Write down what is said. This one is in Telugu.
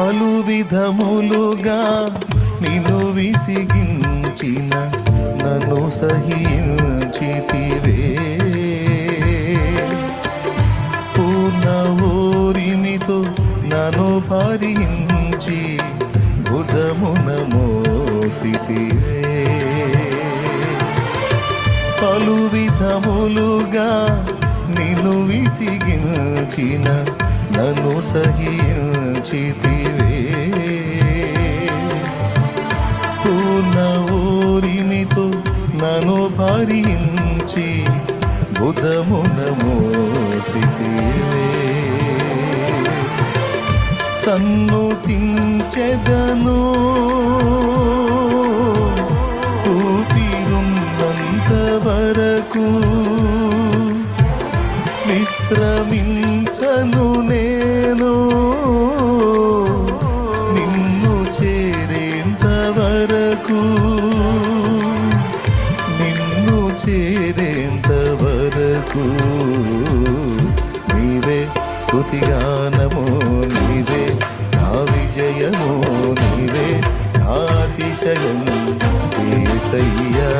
పలు విధములుగా నిన్ను విసిగించిన నన్ను సహించితివే. పూర్ణ ఊరిమితో నన్ను భరించి భుజమున మోసితివే. పలు విధములుగా నిన్ను విసిగించిన నన్ను సహించితివే పూర్ణ ఊరిమితో నను భరించి భుజమున మోసితివే. సన్నుతించెదను ఊపిరున్నంత వరకు విశ్రమించను నేను. వరకు నిన్ను చేరేంత వరకు నీవే స్థుతిగానము నీవే నా విజయము నీవే నా అతిశయం ఏసయ్యా